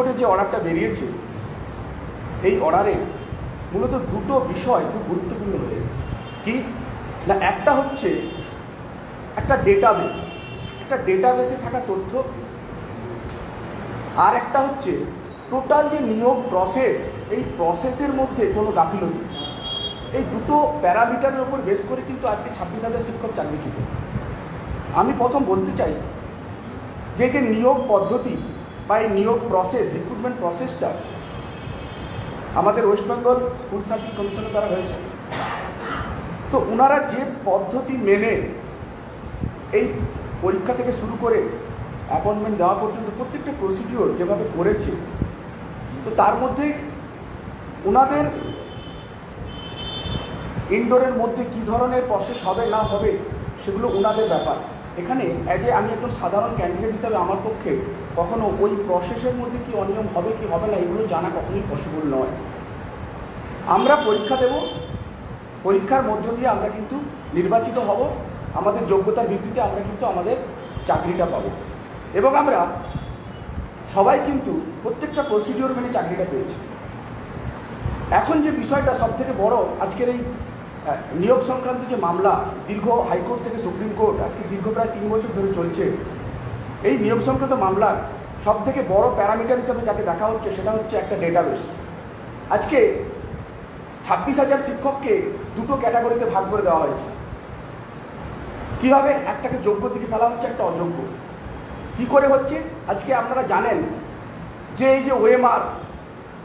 হাইকোর্টে যে অর্ডারটা বেরিয়েছে, এই অর্ডারে মূলত দুটো বিষয় খুব গুরুত্বপূর্ণ হয়ে কি? না, একটা হচ্ছে একটা ডেটাবেস একটা ডেটাবেসে থাকা তথ্য, আর একটা হচ্ছে টোটাল যে নিয়োগ প্রসেস এই প্রসেসের মধ্যে কোনো গাফিলতি। এই দুটো প্যারামিটারের ওপর বেস করে কিন্তু আজকে ছাব্বিশ হাজার শিক্ষক চাকরিচ্যুত আমি প্রথম বলতে চাই যে যে নিয়োগ পদ্ধতি বা এই নিয়োগ প্রসেস রিক্রুটমেন্ট প্রসেসটা আমাদের ওয়েস্ট বেঙ্গল স্কুল সার্ভিস কমিশনের দ্বারা হয়েছে। তো ওনারা যে পদ্ধতি মেনে এই পরীক্ষা থেকে শুরু করে অ্যাপয়েন্টমেন্ট দেওয়া পর্যন্ত প্রত্যেকটা প্রসিডিওর যেভাবে করেছে, তো তার মধ্যে ওনাদের ইনডোরের মধ্যে কি ধরনের প্রসেস হবে, না হবে, সেগুলো ওনাদের ব্যাপার। এখানে অ্যাজ এ আমি একজন সাধারণ ক্যান্ডিডেট হিসাবে আমার পক্ষে কখনো ওই প্রসেসের মধ্যে কি অনিয়ম হবে, কি হবে না, এগুলো জানা কখনোই পসিবল নয়। আমরা পরীক্ষা দেব, পরীক্ষার মধ্য দিয়ে আমরা কিন্তু নির্বাচিত হব, আমাদের যোগ্যতার ভিত্তিতে আমরা কিন্তু আমাদের চাকরিটা পাব। এবং আমরা সবাই কিন্তু প্রত্যেকটা প্রসিডিওর মেনে চাকরিটা পেয়েছি। এখন যে বিষয়টা সব থেকে বড়, আজকের এই নিয়োগ সংক্রান্ত যে মামলা, দীর্ঘ হাইকোর্ট থেকে সুপ্রিম কোর্ট, আজকে দীর্ঘ প্রায় তিন বছর ধরে চলছে। এই নিয়োগ সংক্রান্ত মামলার সব থেকে বড় প্যারামিটার হিসাবে যাকে দেখা হচ্ছে সেটা হচ্ছে একটা ডেটাবেস আজকে ছাব্বিশ হাজার শিক্ষককে দুটো ক্যাটাগরিতে ভাগ করে দেওয়া হয়েছে। কীভাবে? একটাকে যোগ্য দিকে ফেলা হচ্ছে, একটা অযোগ্য। কি করে হচ্ছে? আজকে আপনারা জানেন যে এই যে ওয়েমার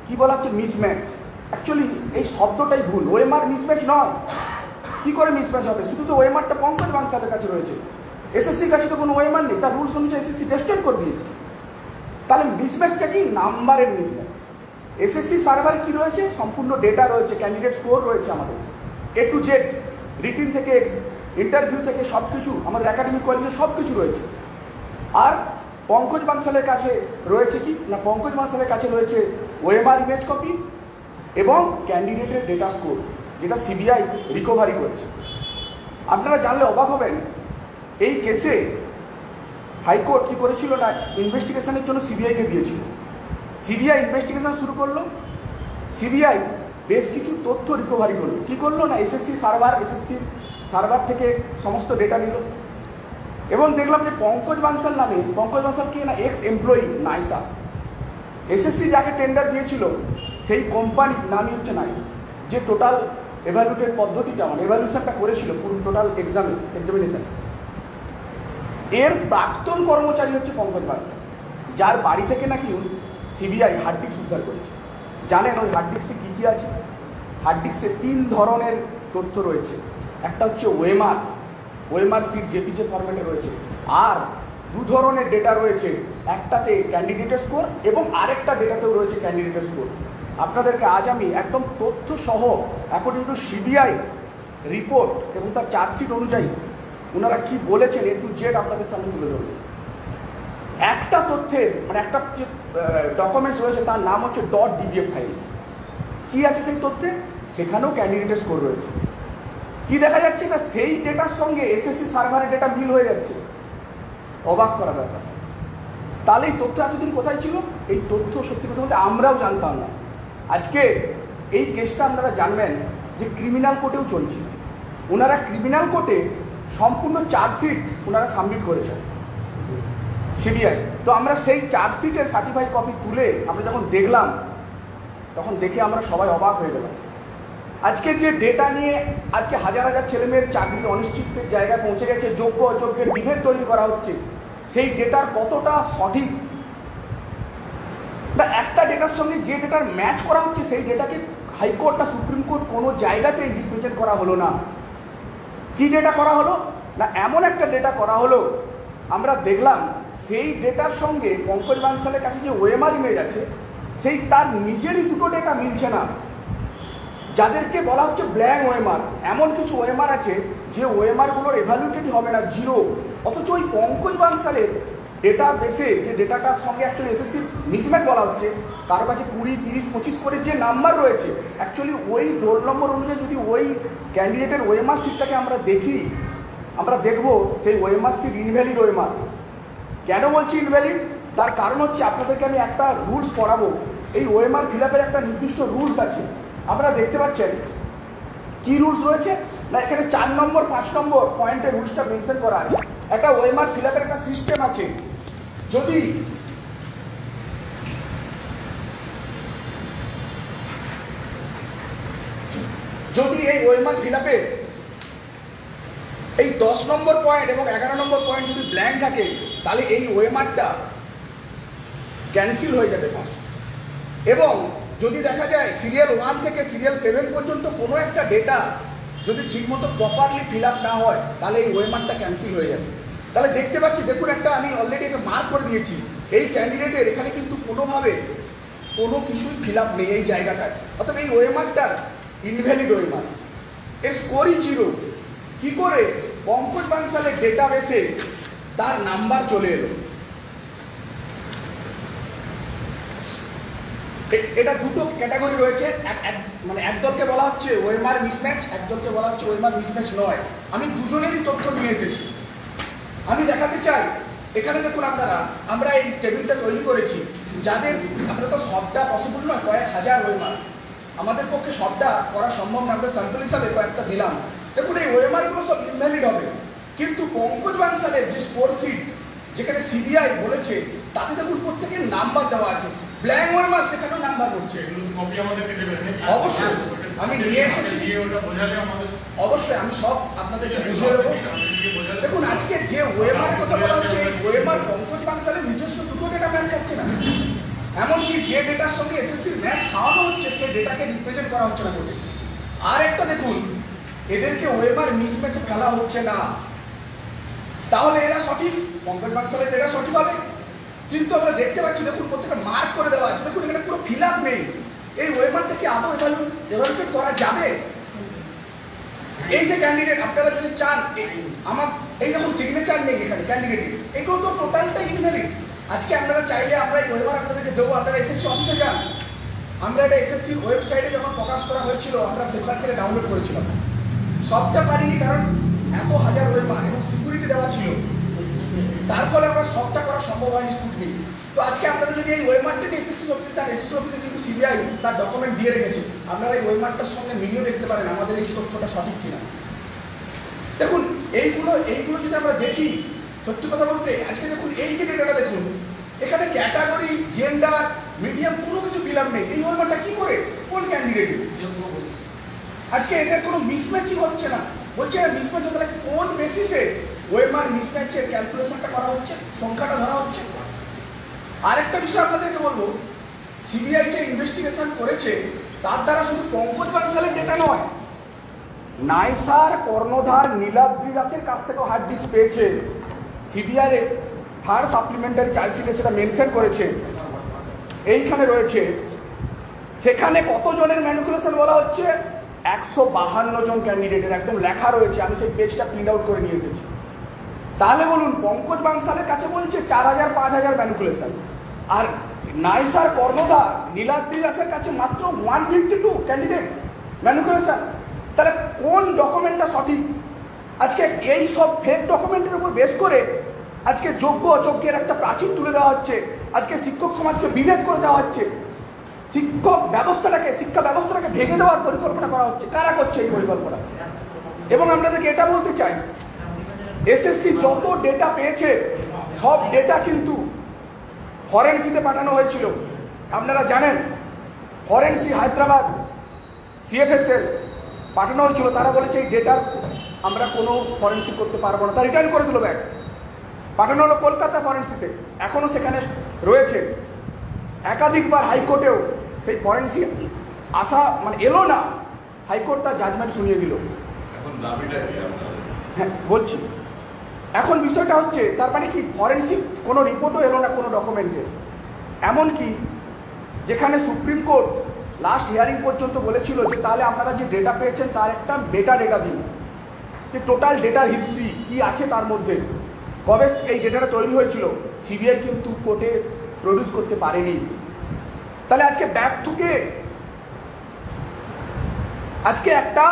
কি বলা হচ্ছে? মিসম্যাচ অ্যাকচুয়ালি এই শব্দটাই ভুল। ওয়েমার মিসম্যাচ নয়। কি করে মিসম্যাচ হবে? শুধু তো ওয়েমারটা পঙ্কজ বাংসালের কাছে রয়েছে। এসএসসির কাছে তো কোনো ওয়েমার নেই, তার রুলস অনুযায়ী এসএসসি ডেস্টেড করে দিয়েছে। তাহলে মিসম্যাচটা কি? নাম্বারের মিসম্যাচ এসএসসি সার্ভারে কি রয়েছে? সম্পূর্ণ ডেটা রয়েছে ক্যান্ডিডেট স্কোর রয়েছে আমাদের। এ টু জেড রিটিন থেকে ইন্টারভিউ থেকে সব কিছু আমাদের একাডেমিক কোয়ালিফিকেশন সব কিছু রয়েছে। আর পঙ্কজ বাংসালের কাছে রয়েছে কি? না, পঙ্কজ বাংসালের কাছে রয়েছে ওএমআর ইমেজ কপি এবং ক্যান্ডিডেটের ডেটা স্কোর যেটা সিবিআই রিকভারি করছে। আপনারা জানলে অবাক হবেন এই কেসে হাইকোর্ট কি করেছিল না ইনভেস্টিগেশনের জন্য সিবিআইকে দিয়েছিল? সিবিআই ইনভেস্টিগেশন শুরু করল। সিবিআই বেশ কিছু তথ্য রিকভারি করল। কী করল না এসএসসি সার্ভার এসএসসি সার্ভার থেকে সমস্ত ডেটা নিল। এবং দেখলাম যে পঙ্কজ বানসাল নামে, পঙ্কজ বানসাল কি না এক্স এমপ্লয়ি নাইসা। এসএসসি যাকে টেন্ডার দিয়েছিল, সেই কোম্পানির নামই হচ্ছে নাইসা। যে টোটাল এভালুটের পদ্ধতিটা মানে এভালুশনটা করেছিল, পুরো টোটাল এক্সামে এক্সামিনেশন এর প্রাক্তন কর্মচারী হচ্ছে পঙ্কজ বানসাল যার বাড়ি থেকে নাকি সিবিআই হার্ড ডিস্ক উদ্ধার করেছে। জানেন ওই হার্ড ডিস্কে কী কী আছে? হার্ড ডিস্কে তিন ধরনের তথ্য রয়েছে। একটা হচ্ছে ওয়েমার ওয়েমার সিট জেপিজে ফরম্যাটে রয়েছে। আর দু ধরনের ডেটা রয়েছে, একটাতে ক্যান্ডিডেটের স্কোর এবং আরেকটা ডেটাতেও রয়েছে ক্যান্ডিডেটের স্কোর আপনাদেরকে আজ আমি একদম তথ্য সহ অ্যাকর্ডিং টু সিবিআই রিপোর্ট এবং তার চার্জশিট অনুযায়ী ওনারা কি বলেছেন এ টু জেড আপনাদের সামনে তুলে ধরবো। একটা তথ্যের মানে একটা যে ডকুমেন্টস রয়েছে, তার নাম হচ্ছে ডট ডিবিএফ ফাইল কি আছে সেই তথ্যে? সেখানেও ক্যান্ডিডেটের স্কোর রয়েছে। কি দেখা যাচ্ছে? না, সেই ডেটার সঙ্গে এসএসসি সার্ভারের ডেটা মিল হয়ে যাচ্ছে। অবাক করা ব্যাপার। তাহলে এই তথ্য এতদিন কোথায় ছিল? এই তথ্য সত্যি কথা বলতে আমরাও জানতাম না। আজকে এই কেসটা আপনারা জানবেন যে ক্রিমিনাল কোর্টেও চলছে। ওনারা ক্রিমিনাল কোর্টে সম্পূর্ণ চার্জশিট ওনারা সাবমিট করেছেন। সিবিআই তো আমরা সেই চার্জশিটের সার্টিফাইড কপি তুলে আমরা যখন দেখলাম, তখন দেখে আমরা সবাই অবাক হয়ে গেলাম। আজকে যে ডেটা নিয়ে আজকে হাজার হাজার ছেলেমেয়ের চাকরি অনিশ্চিতের জায়গায় পৌঁছে গেছে, যোগ্য অযোগ্যের বিভেদ তৈরি করা হচ্ছে, সেই ডেটার কতটা সঠিক? না, একটা ডেটার সঙ্গে যে ডেটার ম্যাচ করা হচ্ছে, সেই ডেটাকে হাইকোর্ট না সুপ্রিম কোর্ট কোনো জায়গাতেই রিপ্রেজেন্ট করা হলো না। কি ডেটা করা হলো? না, এমন একটা ডেটা করা হলো। আমরা দেখলাম সেই ডেটার সঙ্গে পঙ্কজ বানসালের কাছে যে ওয়েমার ইমেজ আছে, সেই তার নিজেরই দুটো ডেটা মিলছে না। যাদেরকে বলা হচ্ছে ব্ল্যাঙ্ক ওয়েমার এমন কিছু ওয়েমার আছে যে ওয়েমারগুলোর এভ্যালুটেড হবে না জিরো অথচ ওই পঙ্কজ বানসালের ডেটা বেসে যে ডেটাটার সঙ্গে অ্যাকচুয়ালি এসএসসি মিসম্যাচ বলা হচ্ছে কারও কাছে কুড়ি, তিরিশ, পঁচিশ করে যে নাম্বার রয়েছে অ্যাকচুয়ালি ওই রোল নম্বর অনুযায়ী যদি ওই ক্যান্ডিডেটের ওয়েমার সিটটাকে আমরা দেখি, আমরা দেখব সেই ওয়েমার সিট ইনভ্যালিড ওয়েমার কেন বলছি ইনভ্যালিড তার কারণ হচ্ছে আপনাদেরকে আমি একটা রুলস পড়াবো। এই ওএমআর ফিল আপের একটা নির্দিষ্ট রুলস আছে। আপনারা দেখতে পাচ্ছেন, কি রুলস রয়েছে? না, এখানে চার নম্বর, পাঁচ নম্বর পয়েন্টে রুলসটা মেনশন করা আছে। একটা ওএমআর ফিল আপের একটা সিস্টেম আছে। যদি যদি এই ওয়েমার ফিলাপের এই দশ নম্বর পয়েন্ট এবং এগারো নম্বর পয়েন্ট যদি ব্ল্যাঙ্ক থাকে, তাহলে এই ওয়েমারটা ক্যান্সেল হয়ে যাবে পাস এবং যদি দেখা যায় সিরিয়াল ওয়ান থেকে সিরিয়াল সেভেন পর্যন্ত কোনো একটা ডেটা যদি ঠিকমতো প্রপারলি ফিল আপ না হয়, তাহলে এই ওয়েমারটা ক্যান্সেল হয়ে যাবে। তাহলে দেখতে পাচ্ছি, দেখুন একটা আমি অলরেডি একটা মার্ক করে দিয়েছি। এই ক্যান্ডিডেটের এখানে কিন্তু কোনোভাবে কোনো কিছুই ফিল আপ নেই এই জায়গাটায়। অর্থাৎ এই ওয়েমারটার ইনভ্যালিড ওয়েমার। এর স্কোরই জিরো কি করে? পঙ্কজ বাংশালের ডেটাবেসে তার নাম্বার চলে এলো। এটা দুটো ক্যাটাগরি রয়েছে। মানে একদলকে বলা হচ্ছে ওয়েমার মিসম্যাচ একদলকে বলা হচ্ছে ওয়েমার মিসম্যাচ নয়। আমি দুজনেরই তথ্য নিয়ে এসেছি। আমি দেখাতে চাই। এখানে দেখুন আপনারা আমরা এই টেবিলটা তৈরি করেছি। যাদের আপনারা তো সবটা পসিবল নয় কয়েক হাজার ওয়েমার। আমাদের পক্ষে সবটা করা সম্ভব না আমরা স্যাম্পল হিসাবে কয়েকটা দিলাম। দেখুন এই ওয়েমারগুলো সব ইনভ্যালিড হবে। কিন্তু পঙ্কজ বানসালের যে স্কোর শিট যেখানে সিবিআই বলেছে তাতে দেখুন প্রত্যেকের নাম্বার দেওয়া আছে। ব্ল্যাঙ্ক ওয়েমার সেখানেও নাম্বার করছে? অবশ্যই। আমি নিয়ে এসেছি। অবশ্যই আমি সব আপনাদেরকে বুঝিয়ে দেবো। দেখুন আজকে যে ওয়েমারের কথা বলা হচ্ছে এই ওয়েমার পঙ্কজ বাংশালের নিজস্ব দুটো ডেটা ম্যাচ খাচ্ছে না। এমনকি যে ডেটার সঙ্গে এসএসসির ম্যাচ খাওয়ানো হচ্ছে সেই ডেটাকে রিপ্রেজেন্ট করা হচ্ছে না কোর্টে। আর একটা দেখুন এদেরকে ওয়েমার মিসম্যাচে ফেলা হচ্ছে না। তাহলে এরা সঠিক? পঙ্কজ বাংশালের ডেটা সঠিক হবে। কিন্তু আমরা দেখতে পাচ্ছি দেখুন প্রত্যেকটা মার্ক করে দেওয়া আছে। দেখুন এখানে পুরো ফিল আপ নেই। এই ওয়েমারটা কি আদৌ এভালুয়েট করা যাবে? এই যে ক্যান্ডিডেট আপনারা যদি চান আমার, এই দেখুন সিগনেচার নেই এখানে ক্যান্ডিডেটের এগুলো তো টোটালটা ইনভ্যালিড আজকে আপনারা চাইলে আমরা এই ওয়েবার আপনাদেরকে দেবো, আপনারা এসএসসি অফিসে যান। আমরা এটা এসএসসি ওয়েবসাইটে যখন প্রকাশ করা হয়েছিল, আমরা সেখান থেকে ডাউনলোড করেছিলাম। সবটা পারিনি কারণ এত হাজার ওয়েবার এবং সিকিউরিটি দেওয়া ছিল। তার ফলে আমরা সবটা করা সম্ভব হয়নি স্কুটনি তো আজকে আপনারা যদি এই ওয়েমারটাকে এসএসসি অফিসে চান এসএসসি অফিসে কিন্তু সিবিআই তার ডকুমেন্ট দিয়ে রেখেছে আপনারা এই ওয়েমারটার সঙ্গে মিলিয়ে দেখতে পারেন আমাদের এই তথ্যটা সঠিক কিনা। দেখুন এইগুলো এইগুলো যদি আমরা দেখি সত্যি কথা বলতে আজকে দেখুন এই যে ডেটাটা দেখুন এখানে ক্যাটাগরি জেন্ডার মিডিয়াম কোনো কিছু ফিলাম নেই। এই ওয়েমারটা কি করে? কোন ক্যান্ডিডেট আজকে এটার কোনো মিসম্যাচই হচ্ছে না। বলছে মিসম্যাচ হতে কোন বেসিসে ওয়েমার মিসম্যাচের ক্যালকুলেশনটা করা হচ্ছে? সংখ্যাটা ধরা হচ্ছে? আরেকটা বিষয় আপনাদেরকে বলব সিবিআই যে ইনভেস্টিগেশন করেছে, তার দ্বারা শুধু পঙ্কজ বানসালের ডেটা নয়, নাইসার কর্ণধার নীলাদ্রি দাসের কাছ থেকেও হার্ড ডিস্ক পেয়েছে। সিবিআই থার্ড সাপ্লিমেন্টারি চার্জশিটে সেটা মেনশন করেছে। এইখানে রয়েছে, সেখানে কতজনের ম্যানিপুলেশন বলা হচ্ছে? একশো বাহান্ন জন ক্যান্ডিডেটের একদম লেখা রয়েছে, আমি সেই পেজটা প্রিন্ট আউট করে নিয়ে এসেছি। তাহলে বলুন, পঙ্কজ বাংশালের কাছে বলছে চার হাজার, পাঁচ হাজার ম্যানিপুলেশন আর নাইসার কর্ণধার নীলাদ্রি দাসের কাছে মাত্র one fifty two candidate manipulation তাহলে কোন ডকুমেন্টটা সঠিক? আজকে এই সব ফেক ডকুমেন্টের উপর বেস করে আজকে যোগ্য অযোগ্যের একটা প্রাচীর তুলে দেওয়া হচ্ছে। আজকে শিক্ষক সমাজকে বিভেদ করে দেওয়া হচ্ছে। শিক্ষক ব্যবস্থাটাকে, শিক্ষা ব্যবস্থাটাকে ভেঙে দেওয়ার পরিকল্পনা করা হচ্ছে। কারা করছে এই পরিকল্পনা? এবং আপনাদেরকে এটা বলতে চাই এসএসসি যত ডেটা পেয়েছে, সব ডেটা কিন্তু ফরেন্সিতে পাঠানো হয়েছিল। আপনারা জানেন ফরেন্সি হায়দ্রাবাদ সিএফএসএল পাঠানো হয়েছিল। তারা বলেছে এই ডেটার আমরা কোনো ফরেন্সিক করতে পারব না। তা রিটার্ন করে দিল ব্যাগ। পাঠানো হলো কলকাতা ফরেন্সিতে এখনও সেখানে রয়েছে। একাধিকবার হাইকোর্টেও সেই ফরেন্সিক আসা মানে এলো না হাইকোর্ট তার জাজমেন্ট শুনিয়ে দিল? হ্যাঁ বলছি। এখন বিষয়টা হচ্ছে তার মানে কি ফরেন্সিক কোনো রিপোর্টও এলো না কোনো ডকুমেন্টে এমনকি যেখানে সুপ্রিম কোর্ট লাস্ট হিয়ারিং পর্যন্ত বলেছিল যে তাহলে আপনারা যে ডেটা পেয়েছেন তার একটা ডেটা ডেটা দিন। যে টোটাল ডেটার হিস্ট্রি কি আছে তার মধ্যে। কবে এই ডেটাটা তৈরি হয়েছিল সিবিআই কিন্তু কোর্টে প্রডিউস করতে পারেনি। তাহলে আজকে ব্যাগ ব্যর্থকে আজকে একটা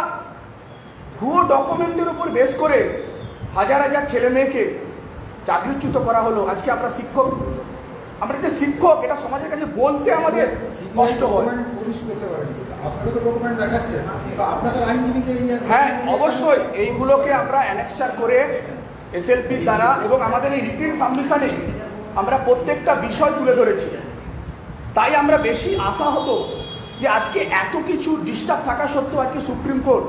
ভুয়ো ডকুমেন্টের উপর বেস করে হাজার হাজার ছেলে মেয়েকে চাকরিচ্যুত করা হলো। আজকে আমরা শিক্ষক আমরা যে শিক্ষক এটা সমাজের কাছে বলতে আমাদের কষ্ট হয়। হ্যাঁ অবশ্যই এইগুলোকে আমরা অ্যানেক্সার করে এসএলপির দ্বারা এবং আমাদের এই রিটিন সাবমিশনে আমরা প্রত্যেকটা বিষয় তুলে ধরেছি। তাই আমরা বেশি আশা হতো যে আজকে এত কিছু ডিস্টার্ব থাকা সত্ত্বেও আজকে সুপ্রিম কোর্ট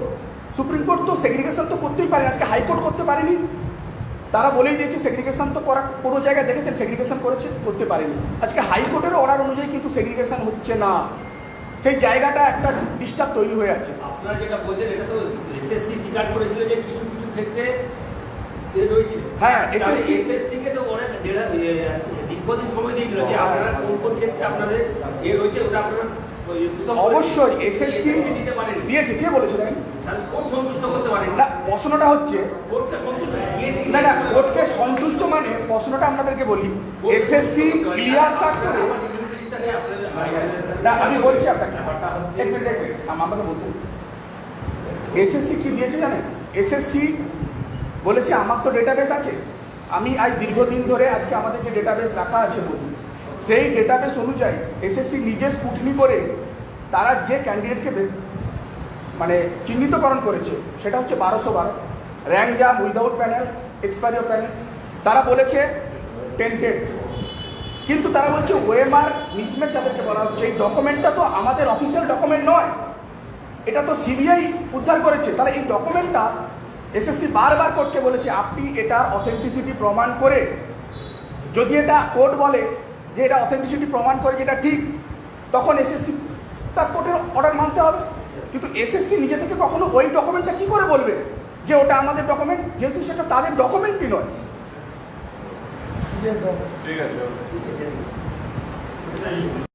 সুপ্রিম কোর্ট তো সেগ্রিগেশন তো করতেই পারে আজকে হাইকোর্ট করতে পারেনি। তারা বলেই দিয়েছে সেগ্রিগেশন তো করা কোনো জায়গায় দেখেছেন সেগ্রিগেশন করেছে? করতে পারেনি। আজকে হাইকোর্টের অর্ডার অনুযায়ী কিন্তু সেগ্রিগেশন হচ্ছে না। সেই জায়গাটা একটা ডিস্টার্ব তৈরি হয়ে আছে। আপনারা যেটা বলছেন এটা তো এসএসসি স্বীকার করেছিল যে কিছু কিছু ক্ষেত্রে রয়েছে। হ্যাঁ, SSC এসএসসি কে তো অনেক দীর্ঘদিন সময় দিয়েছিল যে আপনারা কোন কোন ক্ষেত্রে আপনাদের এ রয়েছে ওটা আপনারা অবশ্যই এসএসসি দিয়েছে কে বলেছে না প্রশ্নটা হচ্ছে না না কোর্টকে সন্তুষ্ট মানে প্রশ্নটা আপনাদেরকে বলি এসএসসি ক্লিয়ার কাট করে না আমি বলছি আপনাকে এক মিনিট এক মিনিট আমাকে বলতে এসএসসি কি দিয়েছে জানেন? এসএসসি বলেছে আমার তো ডেটাবেস আছে। আমি আজ দীর্ঘদিন ধরে আজকে আমাদের যে ডেটাবেস রাখা আছে বলুন, সেই ডেটাবেস অনুযায়ী এসএসসি নিজে স্কুটনি করে তারা যে ক্যান্ডিডেটকে মানে চিহ্নিতকরণ করেছে, সেটা হচ্ছে বারোশো বারো। Rank jam without panel expiry panel তারা বলেছে টেন্টেড কিন্তু তারা বলছে ওএমআর মিসম্যাচ যাদেরকে বলা হচ্ছে, এই ডকুমেন্টটা তো আমাদের অফিসিয়াল ডকুমেন্ট নয়। এটা তো সিবিআই উদ্ধার করেছে। তাহলে এই ডকুমেন্টটা এসএসসি বারবার কোর্টকে বলেছে, আপনি এটার অথেন্টিসিটি প্রমাণ করে, যদি এটা কোর্ট বলে যে এটা অথেন্টিসিটি প্রমাণ করে যেটা ঠিক, তখন এসএসসি তার কোর্টের অর্ডার মানতে হবে। কিন্তু এসএসসি নিজে থেকে কখনো ওই ডকুমেন্টটা কি করে বলবে যে ওটা আমাদের ডকুমেন্ট যেহেতু সেটা তাদের ডকুমেন্টই নয়। ঠিক আছে